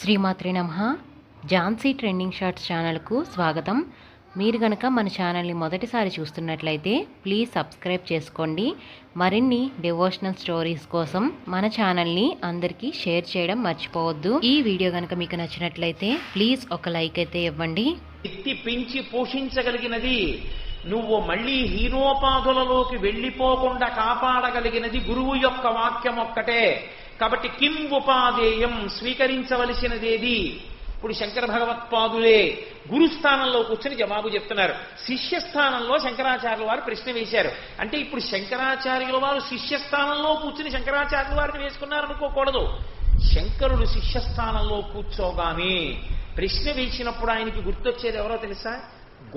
శ్రీమాత్రి నమ. Jhansi trending shorts ఛానల్కు స్వాగతం. మీరు గనక మన ఛానల్ని మొదటిసారి చూస్తున్నట్లయితే ప్లీజ్ సబ్స్క్రైబ్ చేసుకోండి. మరిన్ని డివోషనల్ స్టోరీస్ కోసం మన ఛానల్ని అందరికీ షేర్ చేయడం మర్చిపోవద్దు. ఈ వీడియో కనుక మీకు నచ్చినట్లయితే ప్లీజ్ ఒక లైక్ అయితే ఇవ్వండి. ఎత్తి పెంచి పోషించగలిగినది నువ్వు మళ్ళీ హీనోపాధులలోకి వెళ్ళిపోకుండా కాపాడగలిగినది గురువు యొక్క వాక్యం ఒక్కటే. కాబట్టి కిం ఉపాధేయం స్వీకరించవలసినదేది? ఇప్పుడు శంకర భగవత్పాదులే గురుస్థానంలో కూర్చొని జవాబు చెప్తున్నారు. శిష్యస్థానంలో శంకరాచార్యుల వారు ప్రశ్న వేశారు. అంటే ఇప్పుడు శంకరాచార్యుల వారు శిష్యస్థానంలో కూర్చుని శంకరాచార్యుల వారిని వేసుకున్నారు అనుకోకూడదు శంకరుడు శిష్యస్థానంలో కూర్చోగానే ప్రశ్న వేసినప్పుడు ఆయనకి గుర్తొచ్చేది ఎవరో తెలుసా?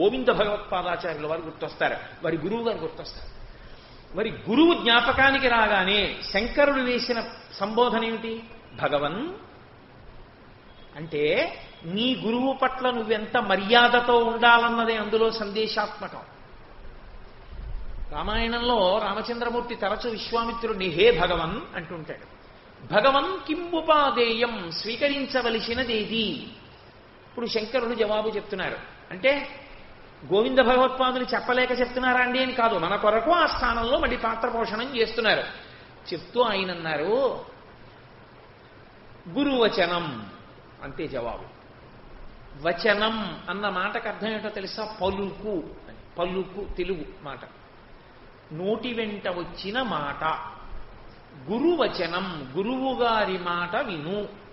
గోవింద భగవత్పాదాచార్యుల వారు గుర్తొస్తారు. వారి గురువు గారు గుర్తొస్తారు. మరి గురువు జ్ఞాపకానికి రాగానే శంకరుడు వేసిన సంబోధన ఏమిటి? భగవన్ అంటే నీ గురువు పట్ల నువ్వెంత మర్యాదతో ఉండాలన్నదే అందులో సందేశాత్మకం. రామాయణంలో రామచంద్రమూర్తి తరచు విశ్వామిత్రుడిని హే భగవన్ అంటుంటాడు. భగవన్ కింబుపాదేయం స్వీకరించవలసినదేది? ఇప్పుడు శంకరుడు జవాబు చెప్తున్నారు. అంటే గోవింద భగవత్పాదులు చెప్పలేక చెప్తున్నారా అండి అని కాదు. మన కొరకు ఆ స్థానంలో మళ్ళీ పాత్ర పోషణం చేస్తున్నారు. చెప్తూ ఆయన అన్నారు గురువచనం అంతే జవాబు. వచనం అన్న మాటకు అర్థం ఏంటో తెలుసా? పలుకు అని. పలుకు తెలుగు మాట. నోటి వెంట వచ్చిన మాట. గురువచనం గురువు గారి మాట విను.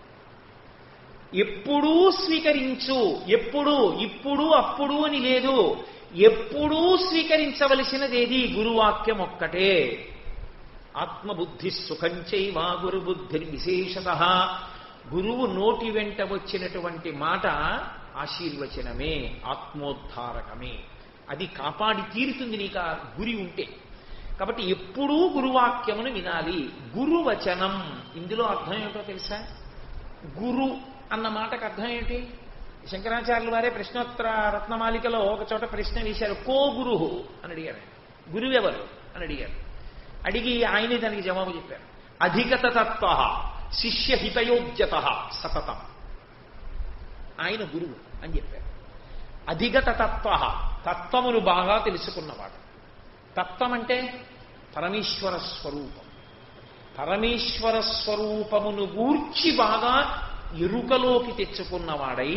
ఎప్పుడూ స్వీకరించు ఎప్పుడు ఇప్పుడు అప్పుడు అని లేదు. ఎప్పుడూ స్వీకరించవలసినదేది గురువాక్యం ఒక్కటే. ఆత్మబుద్ధి సుఖంచైవా గురుబుద్ధి విశేషత. గురువు నోటి వెంట వచ్చినటువంటి మాట ఆశీర్వచనమే ఆత్మోద్ధారకమే. అది కాపాడి తీరుతుంది నీకు ఆ గురి ఉంటే. కాబట్టి ఎప్పుడూ గురువాక్యమును వినాలి. గురువచనం. ఇందులో అర్థం ఏమిటో తెలుసా? గురు అన్న మాటకు అర్థం ఏంటి? శంకరాచార్యుల వారే ప్రశ్నోత్తర రత్నమాలికలో ఒక చోట ప్రశ్న వేశారు. కో గురు అని అడిగారు. గురువు ఎవరు అని అడిగారు. అడిగి ఆయనే దానికి జవాబు చెప్పారు. అధిగత తత్వ శిష్య హితయోగ్యత సతతం. ఆయన గురువు అని చెప్పారు. అధిగత తత్వ తత్వమును బాగా తెలుసుకున్నవాడు. తత్వం అంటే పరమేశ్వర స్వరూపం. పరమేశ్వర స్వరూపమును గూర్చి బాగా ఎరుకలోకి తెచ్చుకున్నవాడై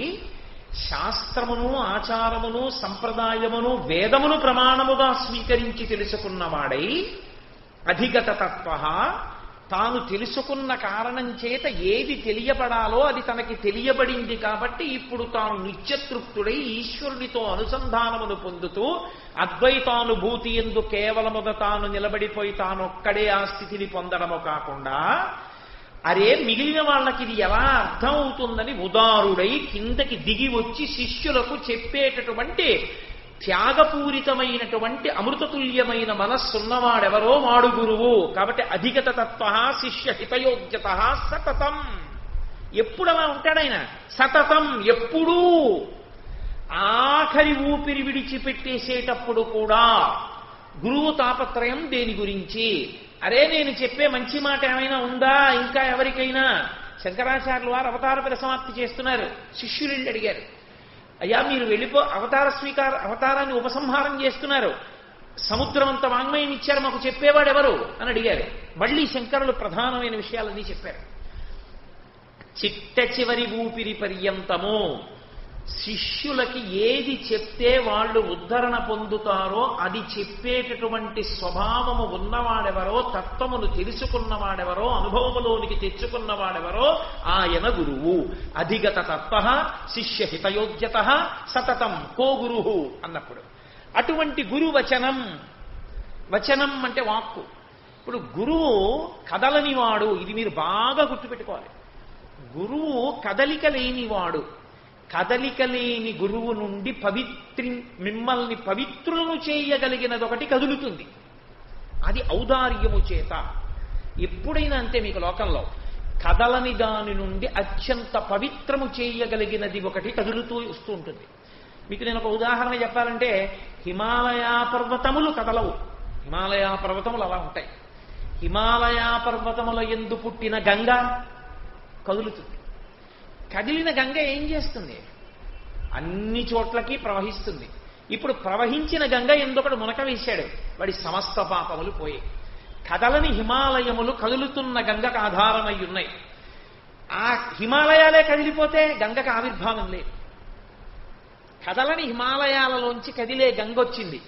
శాస్త్రమును ఆచారమును సంప్రదాయమును వేదమును ప్రమాణముగా స్వీకరించి తెలుసుకున్నవాడై అధిగత తత్వ తాను తెలుసుకున్న కారణం చేత ఏది తెలియబడాలో అది తనకి తెలియబడింది కాబట్టి ఇప్పుడు తాను నిత్యతృప్తుడై ఈశ్వరునితో అనుసంధానమును పొందుతూ అద్వైతానుభూతి ఎందు కేవలముగా తాను నిలబడిపోయి తానొక్కడే ఆ స్థితిని పొందడము కాకుండా అరే మిగిలిన వాళ్ళకి ఇది ఎలా అర్థం అవుతుందని ఉదారుడై కిందకి దిగి వచ్చి శిష్యులకు చెప్పేటటువంటి త్యాగపూరితమైనటువంటి అమృతతుల్యమైన మనస్సున్నవాడెవరో వాడు గురువు. కాబట్టి అధిగత తత్వ శిష్య హితయోగ్యత సతతం. ఎప్పుడు అలా ఉంటాడాయన సతతం ఎప్పుడూ. ఆఖరి ఊపిరి విడిచిపెట్టేసేటప్పుడు కూడా గురువు తాపత్రయం దేని గురించి? అరే నేను చెప్పే మంచి మాట ఏమైనా ఉందా? ఇంకా ఎవరికైనా? శంకరాచార్యులు వారు అవతార పరిసమాప్తి చేస్తున్నారు. శిష్యులు అడిగారు. అయ్యా మీరు వెళ్ళిపో అవతార స్వీకార అవతారాన్ని ఉపసంహారం చేస్తున్నారు. సముద్రం అంత వాంగ్మయం ఇచ్చారు మాకు చెప్పేవాడు ఎవరు? అని అడిగారు. మళ్ళీ శంకరులు ప్రధానమైన విషయాలన్నీ చెప్పారు. చిట్ట చివరి ఊపిరి పర్యంతము. శిష్యులకి ఏది చెప్తే వాళ్ళు ఉద్ధరణ పొందుతారో అది చెప్పేటటువంటి స్వభావము ఉన్నవాడెవరో తత్వమును తెలుసుకున్నవాడెవరో అనుభవములోనికి తెచ్చుకున్నవాడెవరో ఆయన గురువు. అధిగత తత్వ శిష్య హితయోగ్యత సతతం కో గురువు అన్నప్పుడు. అటువంటి గురువచనం వచనం అంటే వాక్కు. ఇప్పుడు గురువు కదలనివాడు ఇది మీరు బాగా గుర్తుపెట్టుకోవాలి. గురువు కదలిక లేనివాడు కదలిక లేని గురువు నుండి పవిత్రి మిమ్మల్ని పవిత్రులను చేయగలిగినది ఒకటి కదులుతుంది. అది ఔదార్యము చేత. ఎప్పుడైనా అంతే మీకు లోకంలో. కదలని దాని నుండి అత్యంత పవిత్రము చేయగలిగినది ఒకటి కదులుతూ వస్తూ ఉంటుంది. మీకు నేను ఒక ఉదాహరణ చెప్పాలంటే హిమాలయ పర్వతములు కదలవు. హిమాలయ పర్వతములు అలా ఉంటాయి. హిమాలయ పర్వతముల ఎందు పుట్టిన గంగ కదులుతుంది. కదిలిన గంగ ఏం చేస్తుంది? అన్ని చోట్లకి ప్రవహిస్తుంది. ఇప్పుడు ప్రవహించిన గంగ ఎందుకడు మునక వేశాడు? వాడి సమస్త పాపములు పోయి కదలని హిమాలయములు కదులుతున్న గంగకు ఆధారమై ఉన్నాయి. ఆ హిమాలయాలే కదిలిపోతే గంగకు ఆవిర్భావం లేదు. కదలని హిమాలయాలలోంచి కదిలే గంగ వచ్చింది.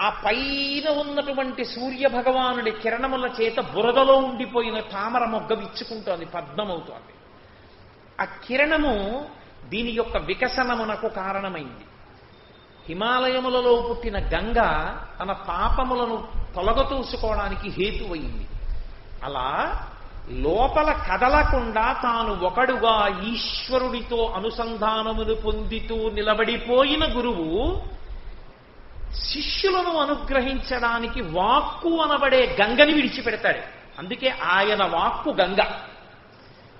ఆ పైన ఉన్నటువంటి సూర్య భగవానుడి కిరణముల చేత బురదలో ఉండిపోయిన తామర మొగ్గ విచ్చుకుంటోంది పద్మమవుతోంది. ఆ కిరణము దీని యొక్క వికసనమునకు కారణమైంది. హిమాలయములలో పుట్టిన గంగ తన పాపములను తొలగతూసుకోవడానికి హేతువైంది. అలా లోపల కదలకుండా తాను ఒకడుగా ఈశ్వరుడితో అనుసంధానమును పొందితూ నిలబడిపోయిన గురువు శిష్యులను అనుగ్రహించడానికి వాక్కు అనబడే గంగని విడిచిపెడతాడు. అందుకే ఆయన వాక్కు గంగ.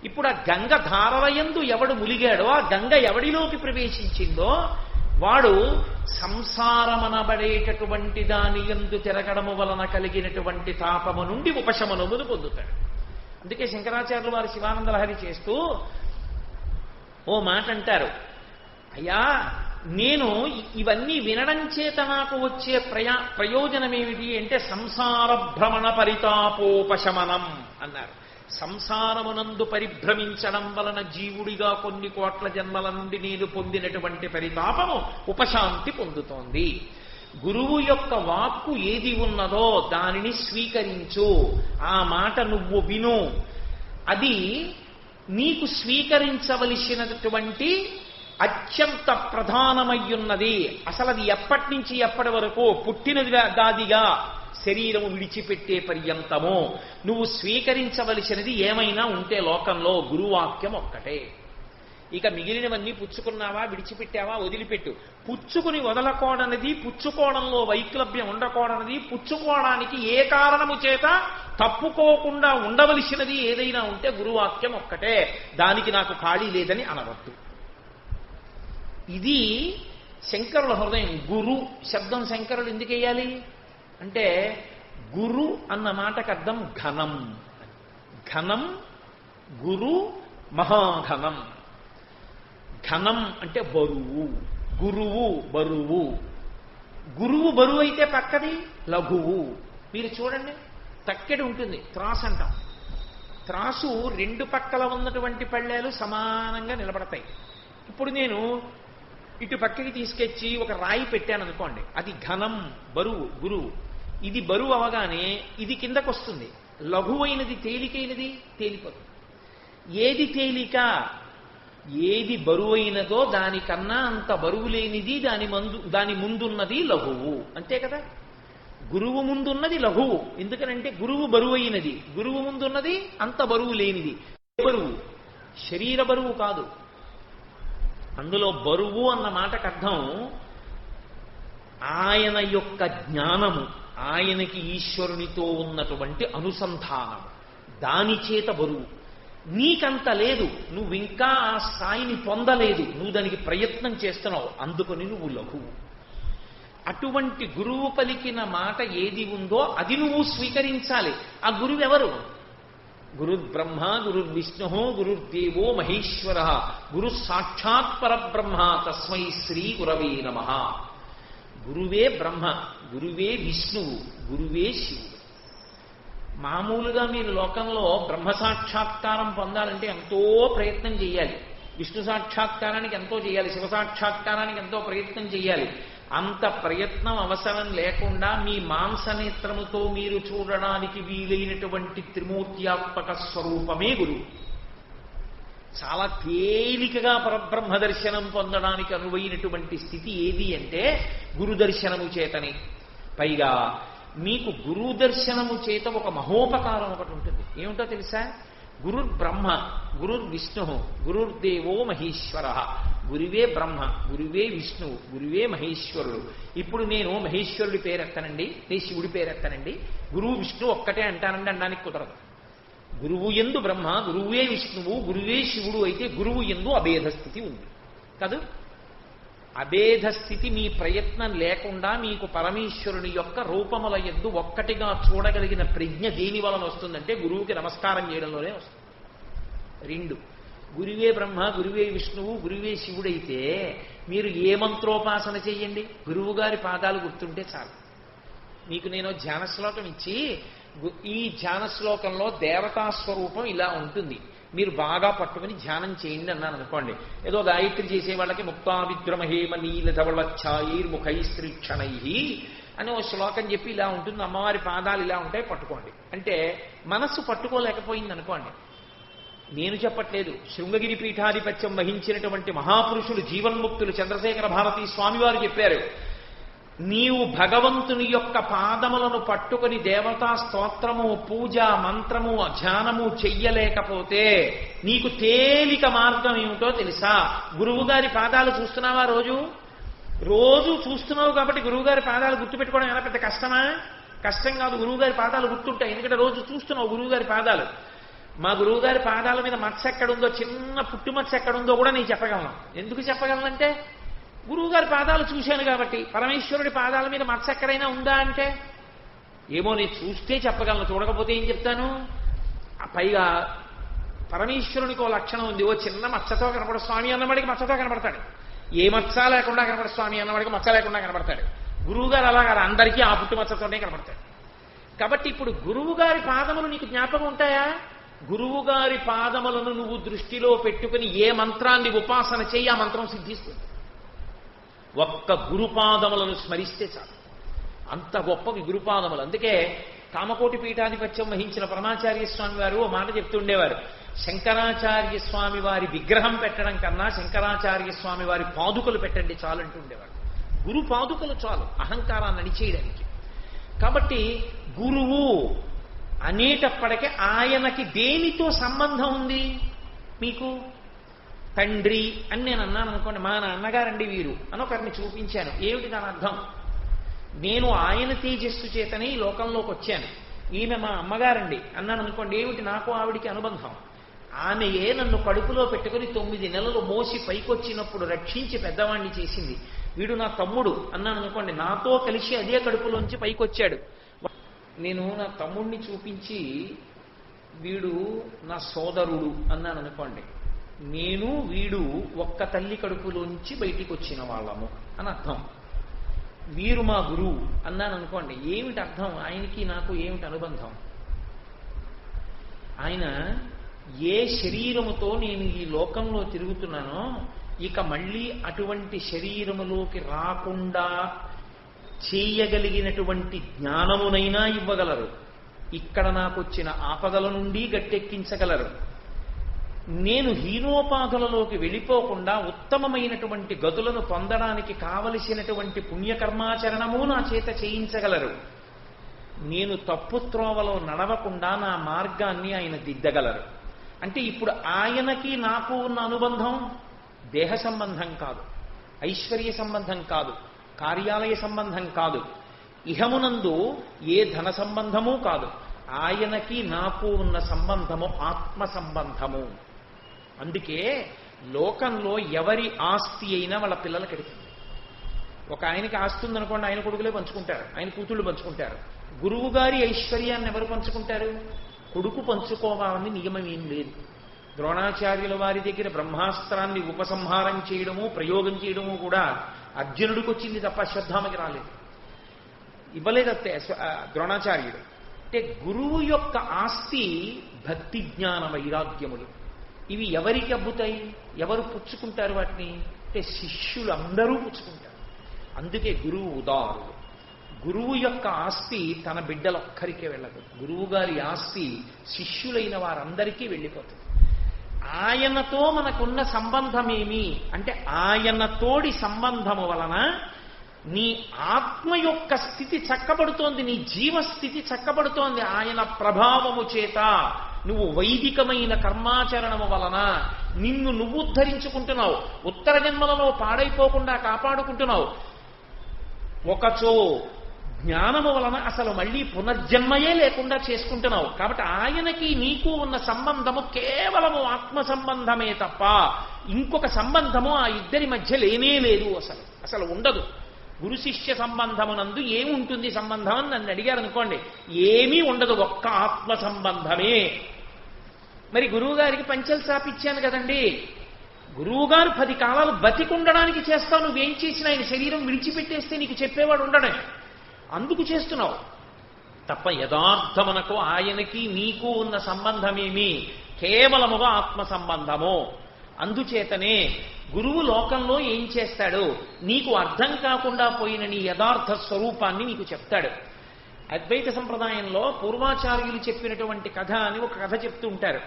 ఇప్పుడు ఆ గంగ ధారలయందు ఎవడు ములిగాడో ఆ గంగ ఎవడిలోకి ప్రవేశించిందో వాడు సంసారమనబడేటటువంటి దాని ఎందు తిరగడము వలన కలిగినటువంటి తాపము నుండి ఉపశమనమును పొందుతాడు. అందుకే శంకరాచార్యులు వారు శివానందలహరి చేస్తూ ఓ మాట అంటారు అయ్యా నేను ఇవన్నీ వినడం చేత నాకు వచ్చే ప్రయా ప్రయోజనం ఏమిటి అంటే సంసార భ్రమణ పరితాపోపశమనం అన్నారు. సంసారమునందు పరిభ్రమించడం వలన జీవుడిగా కొన్ని కోట్ల జన్మల నుండి నేను పొందినటువంటి పరితాపము ఉపశాంతి పొందుతోంది. గురువు యొక్క వాక్కు ఏది ఉన్నదో దానిని స్వీకరించు. ఆ మాట నువ్వు విను. అది నీకు స్వీకరించవలసినటువంటి అత్యంత ప్రధానమయ్యున్నది. అసలు అది ఎప్పటి నుంచి ఎప్పటి వరకు పుట్టినది దాదిగా శరీరము విడిచిపెట్టే పర్యంతము. నువ్వు స్వీకరించవలసినది ఏమైనా ఉంటే లోకంలో గురువాక్యం ఒక్కటే. ఇక మిగిలినవన్నీ పుచ్చుకున్నావా విడిచిపెట్టావా వదిలిపెట్టు. పుచ్చుకుని వదలకూడనది పుచ్చుకోవడంలో వైక్లభ్యం ఉండకూడనది పుచ్చుకోవడానికి ఏ కారణము చేత తప్పుకోకుండా ఉండవలసినది ఏదైనా ఉంటే గురువాక్యం ఒక్కటే. దానికి నాకు ఖాళీ లేదని అనవద్దు. ఇది శంకరుల హృదయం. గురు శబ్దం శంకరులు ఎందుకు వేయాలి? అంటే గురు అన్న మాటకు అర్థం ఘనం. ఘనం గురు మహాఘనం. ఘనం అంటే బరువు గురువు బరువు. గురువు బరువు అయితే పక్కది లఘువు. మీరు చూడండి తక్కెడు ఉంటుంది త్రాసు అంటాం. త్రాసు రెండు పక్కల ఉన్నటువంటి పళ్ళేలు సమానంగా నిలబడతాయి. ఇప్పుడు నేను ఇటు పక్కకి తీసుకొచ్చి ఒక రాయి పెట్టాను అనుకోండి అది ఘనం బరువు గురువు. ఇది బరువు అవగానే ఇది కిందకొస్తుంది. లఘువైనది తేలికైనది తేలిపోతుంది. ఏది తేలిక ఏది బరువైనదో దానికన్నా అంత బరువు లేనిది దాని మందు దాని ముందున్నది లఘువు. అంతే కదా? గురువు ముందున్నది లఘువు. ఎందుకనంటే గురువు బరువైనది. గురువు ముందున్నది అంత బరువు లేనిది. బరువు? శరీర బరువు కాదు. అందులో బరువు అన్న మాటకు అర్థం ఆయన యొక్క జ్ఞానము. ఆయనకి ఈశ్వరునితో ఉన్నటువంటి అనుసంధానం. దాని చేత బరువు. నీకంత లేదు నువ్వు ఇంకా ఆ స్థాయిని పొందలేదు నువ్వు దానికి ప్రయత్నం చేస్తున్నావు అందుకని నువ్వు లఘువు అటువంటి గురువు పలికిన మాట ఏది ఉందో అది నువ్వు స్వీకరించాలి. ఆ గురువు ఎవరు గురుర్బ్రహ్మ గురుర్విష్ణు గురుర్దేవో మహేశ్వర. గురు సాక్షాత్ పరబ్రహ్మ తస్మై శ్రీ గురవే నమ. గురువే బ్రహ్మ గురువే విష్ణువు గురువే శివుడు. మామూలుగా మీరు లోకంలో బ్రహ్మ సాక్షాత్కారం పొందాలంటే ఎంతో ప్రయత్నం చేయాలి విష్ణు సాక్షాత్కారానికి ఎంతో చేయాలి శివ సాక్షాత్కారానికి ఎంతో ప్రయత్నం చేయాలి అంత ప్రయత్నం అవసరం లేకుండా మీ మాంసనేత్రముతో మీరు చూడడానికి వీలైనటువంటి త్రిమూర్త్యాత్మక స్వరూపమే గురువు. చాలా తేలికగా పరబ్రహ్మ దర్శనం పొందడానికి అనువైనటువంటి స్థితి ఏది అంటే గురు దర్శనము చేతనే. పైగా మీకు గురు దర్శనము చేత ఒక మహోపకారం ఒకటి ఉంటుంది. ఏమిటో తెలుసా? గురుర్ బ్రహ్మ గురుర్ విష్ణు గురుర్దేవో మహేశ్వర. గురువే బ్రహ్మ గురువే విష్ణువు గురువే మహేశ్వరుడు. ఇప్పుడు నేను మహేశ్వరుడి పేరెత్తనండి నేను శివుడి పేరెత్తనండి. గురువు విష్ణువు ఒక్కటే అంటానండి అనడానికి కుదరదు. గురువు ఎందు బ్రహ్మ గురువే విష్ణువు గురువే శివుడు అయితే గురువు ఎందు అభేద స్థితి ఉంది. కాదు? అభేద స్థితి మీ ప్రయత్నం లేకుండా మీకు పరమేశ్వరుని యొక్క రూపముల ఎందు ఒక్కటిగా చూడగలిగిన ప్రజ్ఞ దేని వలన వస్తుందంటే గురువుకి నమస్కారం చేయడంలోనే వస్తుంది. రెండు. గురువే బ్రహ్మ గురువే విష్ణువు గురువే శివుడైతే మీరు ఏ మంత్రోపాసన చేయండి? గురువుగారి పాదాలు గుర్తుంటే చాలు. మీకు నేను ధ్యాన శ్లోకం ఇచ్చి ఈ ధ్యాన శ్లోకంలో దేవతా స్వరూపం ఇలా ఉంటుంది. మీరు బాగా పట్టుకుని ధ్యానం చేయండి అన్నాను అనుకోండి. ఏదో గాయత్రి చేసే వాళ్ళకి ముక్తా విద్రమహేమ నీల ధవళఛాయిర్ముఖై శ్రీక్షణై అని ఓ శ్లోకం చెప్పి ఇలా ఉంటుంది. అమ్మవారి పాదాలు ఇలా ఉంటాయి పట్టుకోండి. అంటే మనస్సు పట్టుకోలేకపోయింది అనుకోండి. నేను చెప్పట్లేదు. శృంగగిరి పీఠాధిపత్యం వహించినటువంటి మహాపురుషులు జీవన్ముక్తులు చంద్రశేఖర భారతీ స్వామివారు చెప్పారు. నీవు భగవంతుని యొక్క పాదములను పట్టుకొని దేవతా స్తోత్రము పూజ మంత్రము ధ్యానము చెయ్యలేకపోతే నీకు తేలిక మార్గం ఏమిటో తెలుసా? గురువుగారి పాదాలు చూస్తున్నావా రోజు? రోజు చూస్తున్నావు కాబట్టి గురువుగారి పాదాలు గుర్తుపెట్టుకోవడం ఎలా పెద్ద కష్టమా? కష్టం కాదు గురువుగారి పాదాలు గుర్తుంటాయి. ఎందుకంటే రోజు చూస్తున్నావు గురువుగారి పాదాలు. మా గురువుగారి పాదాల మీద మచ్చ ఎక్కడుందో చిన్న పుట్టుమచ్చ ఎక్కడుందో కూడా నేను చెప్పగలను. ఎందుకు చెప్పగలనంటే గురువుగారి పాదాలు చూశాను కాబట్టి పరమేశ్వరుడి పాదాల మీద మచ్చ ఎక్కడైనా ఉందా అంటే ఏమో నేను చూస్తే చెప్పగలను చూడకపోతే ఏం చెప్తాను? ఆ పైగా పరమేశ్వరునికి ఓ లక్షణం ఉంది. ఓ చిన్న మచ్చతో కనపడ స్వామి అన్నవాడికి మచ్చతో కనపడతాడు. ఏ మచ్చ లేకుండా కనపడ స్వామి అన్నవాడికి మచ్చ లేకుండా కనపడతాడు. గురువు గారు అలా కాదు అందరికీ ఆ పుట్టు మచ్చతోనే కనపడతాడు. కాబట్టి ఇప్పుడు గురువు గారి పాదములు నీకు జ్ఞాపకం ఉంటాయా? గురువు గారి పాదములను నువ్వు దృష్టిలో పెట్టుకుని ఏ మంత్రాన్ని ఉపాసన చేయి ఆ మంత్రం సిద్ధిస్తుంది. ఒక్క గురుపాదములను స్మరిస్తే చాలు. అంత గొప్పవి గురుపాదములు. అందుకే కామకోటి పీఠాధిపత్యం వహించిన పరమాచార్య స్వామి వారు ఓ మాట చెప్తుండేవారు శంకరాచార్య స్వామి వారి విగ్రహం పెట్టడం కన్నా శంకరాచార్య స్వామి వారి పాదుకలు పెట్టండి చాలు అంటుండేవారు గురు పాదుకలు చాలు అహంకారాన్ని అణిచేయడానికి. కాబట్టి గురువు అనేటప్పటికీ ఆయనకి దేనితో సంబంధం ఉంది మీకు? తండ్రి అని నేను అన్నాను అనుకోండి మా నాన్నగారండి వీరు అని ఒకరిని చూపించాను. ఏమిటి దాని అర్థం? నేను ఆయన తేజస్సు చేతనే ఈ లోకంలోకి వచ్చాను. ఈమె మా అమ్మగారండి. అన్నాను అనుకోండి ఏమిటి నాకు ఆవిడికి అనుబంధం? ఆమెయే నన్ను కడుపులో పెట్టుకుని తొమ్మిది నెలలు మోసి పైకొచ్చినప్పుడు రక్షించి పెద్దవాణ్ణి చేసింది. వీడు నా తమ్ముడు. అన్నాను అనుకోండి నాతో కలిసి అదే కడుపులోంచి పైకొచ్చాడు. నేను నా తమ్ముడిని చూపించి వీడు నా సోదరుడు. అన్నాను అనుకోండి నేను వీడు ఒక్క తల్లి కడుపులోంచి బయటికి వచ్చిన వాళ్ళము అని అర్థం. వీరు మా గురువు అన్నాను అనుకోండి ఏమిటి అర్థం? ఆయనకి నాకు ఏమిటి అనుబంధం? ఆయన ఏ శరీరముతో నేను ఈ లోకంలో తిరుగుతున్నానో ఇక మళ్ళీ అటువంటి శరీరములోకి రాకుండా చేయగలిగినటువంటి జ్ఞానమునైనా ఇవ్వగలరు. ఇక్కడ నాకు వచ్చిన ఆపదల నుండి గట్టెక్కించగలరు. నేను హీనోపాధులలోకి వెళ్ళిపోకుండా ఉత్తమమైనటువంటి గదులను పొందడానికి కావలసినటువంటి పుణ్యకర్మాచరణము నా చేత చేయించగలరు. నేను తప్పు త్రోవలో నడవకుండా నా మార్గాన్ని ఆయన దిద్దగలరు. అంటే ఇప్పుడు ఆయనకి నాకు ఉన్న అనుబంధం దేహ సంబంధం కాదు ఐశ్వర్య సంబంధం కాదు కార్యాలయ సంబంధం కాదు. ఇహమునందు ఏ ధన సంబంధము కాదు. ఆయనకి నాకు ఉన్న సంబంధము ఆత్మ సంబంధము. అందుకే లోకంలో ఎవరి ఆస్తి అయినా వాళ్ళ పిల్లలకి ఎడుతుంది ఒక ఆయనకి ఆస్తి ఉందనుకోండి ఆయన కొడుకులే పంచుకుంటారు ఆయన కూతుళ్ళు పంచుకుంటారు. గురువు గారి ఐశ్వర్యాన్ని ఎవరు పంచుకుంటారు? కొడుకు పంచుకోవాలని నియమం ఏం లేదు. ద్రోణాచార్యుల వారి దగ్గర బ్రహ్మాస్త్రాన్ని ఉపసంహారం చేయడము ప్రయోగం చేయడము కూడా అర్జునుడికి వచ్చింది తప్ప అశ్వత్థామకి రాలేదు. ఇవ్వలేదత్తే అశ్వ- ద్రోణాచార్యుడు. అంటే గురువు యొక్క ఆస్తి భక్తి జ్ఞాన వైరాగ్యములు. ఇవి ఎవరికి అబ్బుతాయి? ఎవరు పుచ్చుకుంటారు వాటిని? అంటే శిష్యులు అందరూ పుచ్చుకుంటారు. అందుకే గురువు ఉదారుడు. గురువు యొక్క ఆస్తి తన బిడ్డలొక్కరికే వెళ్ళదు గురువు గారి ఆస్తి శిష్యులైన వారందరికీ వెళ్ళిపోతుంది. ఆయనతో మనకున్న సంబంధమేమి? అంటే ఆయనతోడి సంబంధము వలన నీ ఆత్మ యొక్క స్థితి చక్కబడుతోంది నీ జీవస్థితి చక్కబడుతోంది ఆయన ప్రభావము చేత నువ్వు వైదికమైన కర్మాచరణము వలన నిన్ను నువ్వు ఉద్ధరించుకుంటున్నావు. ఉత్తర జన్మలలో పాడైపోకుండా కాపాడుకుంటున్నావు. ఒకచో జ్ఞానము వలన అసలు మళ్ళీ పునర్జన్మయే లేకుండా చేసుకుంటున్నావు. కాబట్టి ఆయనకి నీకు ఉన్న సంబంధము కేవలము ఆత్మ సంబంధమే తప్ప ఇంకొక సంబంధము ఆ ఇద్దరి మధ్య లేనే లేదు అసలు. అసలు ఉండదు. గురు శిష్య సంబంధమునందు ఏముంటుంది సంబంధం అని నన్ను అడిగారు అనుకోండి ఏమీ ఉండదు. ఒక్క ఆత్మ సంబంధమే మరి గురువు గారికి పంచలు సాపిచ్చాను కదండి. గురువుగారు పది కాలాలు బతికుండడానికి చేస్తావు నువ్వేం చేసినా ఆయన శరీరం విడిచిపెట్టేస్తే నీకు చెప్పేవాడు ఉండడం. అందుకు చేస్తున్నావు. తప్ప యథార్థమనకు ఆయనకి నీకు ఉన్న సంబంధమేమి? కేవలముగా ఆత్మ సంబంధము అందుచేతనే గురువు లోకంలో ఏం చేస్తాడు? నీకు అర్థం కాకుండా పోయిన నీ యథార్థ స్వరూపాన్ని నీకు చెప్తాడు. అద్వైత సంప్రదాయంలో పూర్వాచార్యులు చెప్పినటువంటి కథ అని ఒక కథ చెప్తూ ఉంటారు.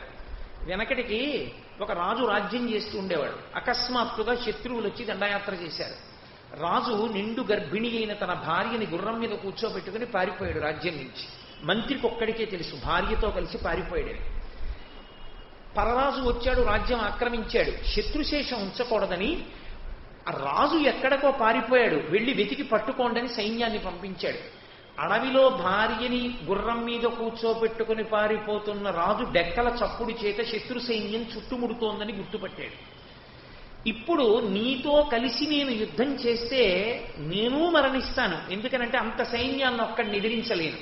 వెనకటికి ఒక రాజు రాజ్యం చేస్తూ ఉండేవాడు. అకస్మాత్తుగా శత్రువులు వచ్చి దండయాత్ర చేశారు. రాజు నిండు గర్భిణి అయిన తన భార్యని గుర్రం మీద కూర్చోబెట్టుకుని పారిపోయాడు రాజ్యం నుంచి. మంత్రికి ఒక్కడికే తెలుసు భార్యతో కలిసి పారిపోయాడు పరరాజు వచ్చాడు రాజ్యం ఆక్రమించాడు. శత్రుశేషం ఉంచకూడదని రాజు ఎక్కడికో పారిపోయాడు. వెళ్ళి వెతికి పట్టుకోండని సైన్యాన్ని పంపించాడు. అడవిలో భార్యని గుర్రం మీద కూర్చోబెట్టుకుని పారిపోతున్న రాజు డెక్కల చప్పుడు చేత శత్రు సైన్యం చుట్టుముడుతోందని గుర్తుపట్టాడు. ఇప్పుడు నీతో కలిసి నేను యుద్ధం చేస్తే నేను మరణిస్తాను. ఎందుకనంటే అంత సైన్యాన్ని ఒక్కడిని ఎదిరించలేను.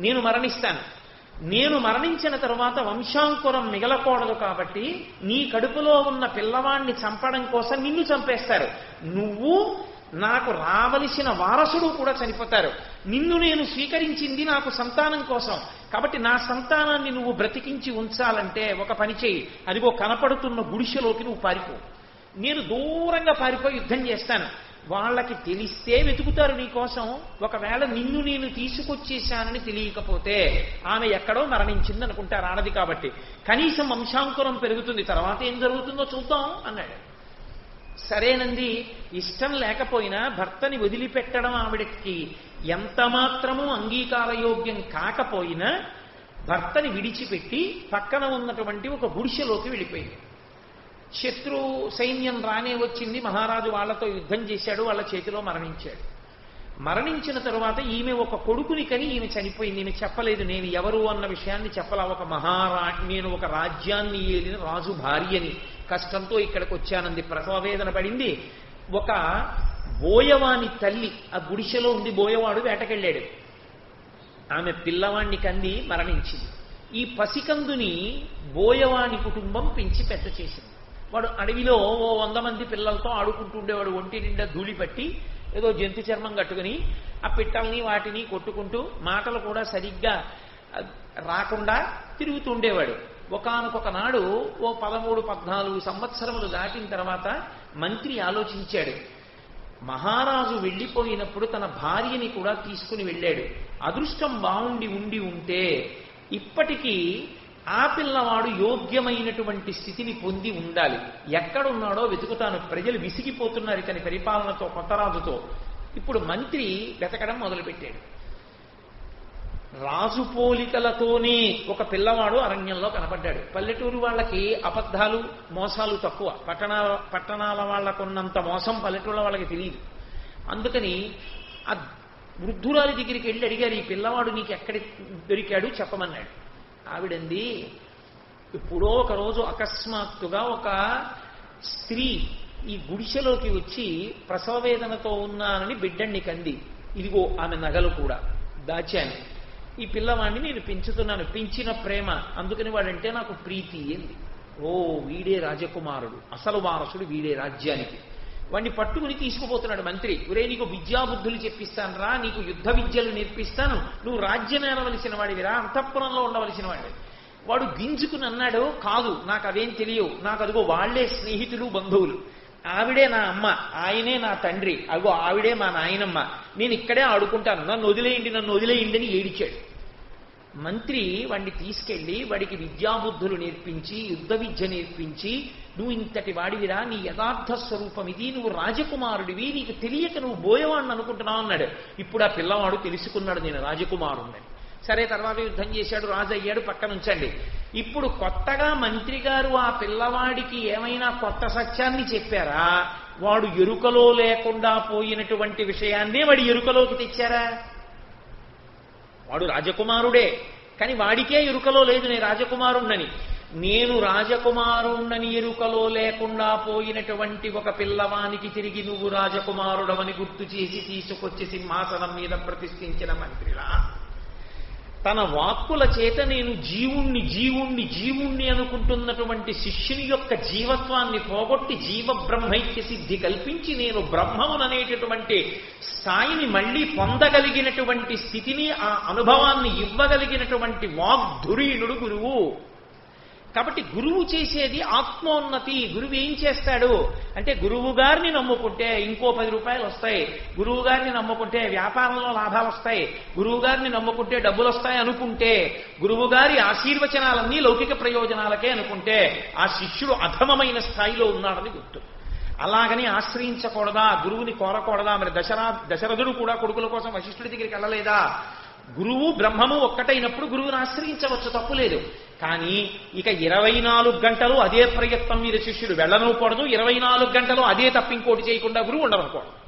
నేను మరణిస్తాను. నేను మరణించిన తరువాత వంశాంకురం మిగలకూడదు కాబట్టి నీ కడుపులో ఉన్న పిల్లవాణ్ణి చంపడం కోసం నిన్ను చంపేస్తారు. నువ్వు నాకు రావలసిన వారసుడు కూడా చనిపోతారు. నిన్ను నేను స్వీకరించింది నాకు సంతానం కోసం. కాబట్టి నా సంతానాన్ని నువ్వు బ్రతికించి ఉంచాలంటే ఒక పని చేయి. అదిగో కనపడుతున్న గుడిసెలోకి నువ్వు పారిపో. నేను దూరంగా పారిపోయి యుద్ధం చేస్తాను. వాళ్ళకి తెలిస్తే వెతుకుతారు నీకోసం ఒకవేళ నిన్ను నేను తీసుకొచ్చేశానని తెలియకపోతే ఆమె ఎక్కడో మరణించింది అనుకుంటారు ఆడది కాబట్టి. కనీసం వంశాంకురం పెరుగుతుంది. తర్వాత ఏం జరుగుతుందో చూద్దాం అన్నాడు. సరేనంది ఇష్టం లేకపోయినా భర్తని వదిలిపెట్టడం ఆవిడకి ఎంత మాత్రమూ అంగీకారయోగ్యం కాకపోయినా భర్తని విడిచిపెట్టి పక్కన ఉన్నటువంటి ఒక గుడిసెలోకి వెళ్ళిపోయింది. శత్రు సైన్యం రానే వచ్చింది మహారాజు వాళ్ళతో యుద్ధం చేశాడు వాళ్ళ చేతిలో మరణించాడు. మరణించిన తరువాత ఈమె ఒక కొడుకుని కని ఈమె చనిపోయింది. ఈమె చెప్పలేదు నేను ఎవరు అన్న విషయాన్ని చెప్పలా. ఒక మహారా నేను ఒక రాజ్యాన్ని ఏలిన రాజు భార్యని కష్టంతో ఇక్కడికి వచ్చానంది ప్రసవవేదన పడింది. ఒక బోయవాని తల్లి ఆ గుడిసెలో ఉంది బోయవాడు వేటకెళ్ళాడు. ఆమె పిల్లవాణ్ణి కంది మరణించింది. ఈ పసికందుని బోయవాని కుటుంబం పెంచి పెద్ద చేసింది. వాడు అడవిలో ఓ వంద మంది పిల్లలతో ఆడుకుంటుండేవాడు ఒంటి నిండా ధూళి పట్టి ఏదో జంతు చర్మం కట్టుకుని ఆ పిట్టల్ని వాటిని కొట్టుకుంటూ మాటలు కూడా సరిగ్గా రాకుండా తిరుగుతూ ఉండేవాడు నాడు ఓ పదమూడు పద్నాలుగు సంవత్సరములు దాటిన తర్వాత మంత్రి ఆలోచించాడు. మహారాజు వెళ్ళిపోయినప్పుడు తన భార్యని కూడా తీసుకుని వెళ్ళాడు. అదృష్టం బాగుండి ఉండి ఉంటే ఇప్పటికీ ఆ పిల్లవాడు యోగ్యమైనటువంటి స్థితిని పొంది ఉండాలి. ఎక్కడున్నాడో వెతుకుతాను. ప్రజలు విసిగిపోతున్నారు ఇతని పరిపాలనతో కొత్త రాజుతో ఇప్పుడు మంత్రి వెతకడం మొదలుపెట్టాడు. రాజు పోలికలతోనే ఒక పిల్లవాడు అరణ్యంలో కనపడ్డాడు. పల్లెటూరు వాళ్ళకి అబద్ధాలు మోసాలు తక్కువ. పట్టణాల పట్టణాల వాళ్ళకున్నంత మోసం పల్లెటూళ్ళ వాళ్ళకి తెలియదు. అందుకని ఆ వృద్ధురాలి దగ్గరికి వెళ్ళి అడిగారు ఈ పిల్లవాడు నీకు ఎక్కడ దొరికాడు? చెప్పమన్నాడు. ఆవిడంది ఎప్పుడో ఒక రోజు అకస్మాత్తుగా ఒక స్త్రీ ఈ గుడిసెలోకి వచ్చి ప్రసవ వేదనతో ఉన్నానని బిడ్డండి కంది. ఇదిగో ఆమె నగలు కూడా దాచాను. ఈ పిల్లవాడిని నేను పెంచుతున్నాను. పెంచిన ప్రేమ. అందుకని వాడంటే నాకు ప్రీతి ఏంది? ఓ వీడే రాజకుమారుడు. అసలు వారసుడు వీడే రాజ్యానికి. వాడిని పట్టుకుని తీసుకుపోతున్నాడు మంత్రి. ఒరే నీకు విద్యాబుద్ధులు చెప్పిస్తాను రా నీకు యుద్ధ విద్యలు నేర్పిస్తాను. నువ్వు రాజ్యం వాడివిరా అంతఃపురంలో ఉండవలసిన వాడివి. వాడు గింజుకుని అన్నాడు కాదు నాకు అవేం తెలియవు. నాకు అదిగో వాళ్ళే స్నేహితులు బంధువులు. ఆవిడే నా అమ్మ ఆయనే నా తండ్రి. అగో ఆవిడే మా నాయనమ్మ. నేను ఇక్కడే ఆడుకుంటాను. నన్ను వదిలేయండి నన్ను వదిలేయండి అని ఏడిచాడు. మంత్రి వాడిని తీసుకెళ్ళి వాడికి విద్యాబుద్ధులు నేర్పించి యుద్ధ విద్య నేర్పించి నువ్వు ఇంతటి వాడివిరా నీ యథార్థ స్వరూపం ఇది నువ్వు రాజకుమారుడివి నీకు తెలియక నువ్వు బోయవాడిని అనుకుంటున్నావు అన్నాడు. ఇప్పుడు ఆ పిల్లవాడు తెలుసుకున్నాడు నేను రాజకుమారుడిని సరే తర్వాత యుద్ధం చేశాడు రాజు అయ్యాడు పక్కన ఉంచండి. ఇప్పుడు కొత్తగా మంత్రి గారు ఆ పిల్లవాడికి ఏమైనా కొత్త సత్యాన్ని చెప్పారా? వాడు ఎరుకలో లేకుండా పోయినటువంటి విషయాన్నే వాడి ఎరుకలోకి తెచ్చారా? వాడు రాజకుమారుడే. కానీ వాడికే ఎరుకలో లేదు నేను రాజకుమారుణ్ణని. నేను రాజకుమారుణ్ణని ఎరుకలో లేకుండా పోయినటువంటి ఒక పిల్లవానికి తిరిగి నువ్వు రాజకుమారుడవని గుర్తు చేసి తీసుకొచ్చి సింహాసనం మీద ప్రతిష్ఠించిన మంత్రిలా. తన వాక్కుల చేత నేను జీవుణ్ణి జీవుణ్ణి జీవుణ్ణి అనుకుంటున్నటువంటి శిష్యుని యొక్క జీవత్వాన్ని పోగొట్టి జీవ బ్రహ్మైక్య సిద్ధి కల్పించి నేను బ్రహ్మముననేటటువంటి స్థాయిని మళ్ళీ పొందగలిగినటువంటి స్థితిని ఆ అనుభవాన్ని ఇవ్వగలిగినటువంటి వాగ్ధురీణుడు గురువు. కాబట్టి గురువు చేసేది ఆత్మోన్నతి. గురువు ఏం చేస్తాడు? అంటే గురువు గారిని నమ్ముకుంటే ఇంకో పది రూపాయలు వస్తాయి. గురువు గారిని నమ్ముకుంటే వ్యాపారంలో లాభాలు వస్తాయి. గురువు గారిని నమ్ముకుంటే డబ్బులు వస్తాయి అనుకుంటే గురువు గారి ఆశీర్వచనాలన్నీ లౌకిక ప్రయోజనాలకే అనుకుంటే ఆ శిష్యుడు అధమమైన స్థాయిలో ఉన్నాడని గుర్తు. అలాగని ఆశ్రయించకూడదా? గురువుని కోరకూడదా? మరి దశరా దశరథుడు కూడా కొడుకుల కోసం వశిష్ఠుడి దగ్గరికి వెళ్ళలేదా? గురువు బ్రహ్మము ఒక్కటైనప్పుడు గురువుని ఆశ్రయించవచ్చు తప్పులేదు కానీ ఇక ఇరవై నాలుగు గంటలు అదే ప్రయత్నం మీద శిష్యుడు వెళ్ళనకూడదు. ఇరవై నాలుగు గంటలు అదే తప్పింకోటి చేయకుండా గురువు ఉండవకూడదు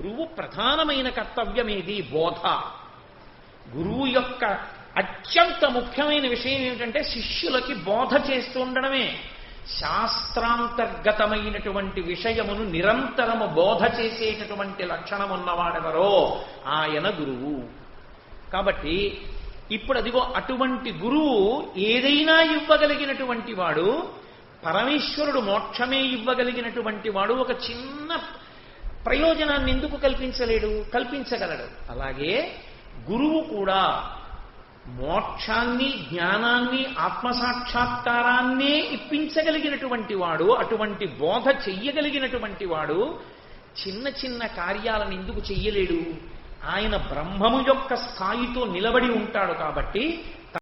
గురువు ప్రధానమైన కర్తవ్యం ఏది బోధ. గురువు యొక్క అత్యంత ముఖ్యమైన విషయం ఏమిటంటే శిష్యులకి బోధ చేస్తూ ఉండడమే. శాస్త్రాంతర్గతమైనటువంటి విషయమును నిరంతరము బోధ చేసేటటువంటి లక్షణం ఉన్నవాడెవరో ఆయన గురువు. కాబట్టి ఇప్పుడు అదిగో అటువంటి గురువు ఏదైనా ఇవ్వగలిగినటువంటి వాడు పరమేశ్వరుడు మోక్షమే ఇవ్వగలిగినటువంటి వాడు ఒక చిన్న ప్రయోజనాన్ని ఎందుకు కల్పించలేడు? కల్పించగలడు. అలాగే గురువు కూడా మోక్షాన్ని జ్ఞానాన్ని ఆత్మసాక్షాత్కారాన్నే ఇప్పించగలిగినటువంటి వాడు అటువంటి బోధ చెయ్యగలిగినటువంటి వాడు చిన్న చిన్న కార్యాలను ఎందుకు చెయ్యలేడు? ఆయన బ్రహ్మము యొక్క స్థాయితో నిలబడి ఉంటాడు కాబట్టి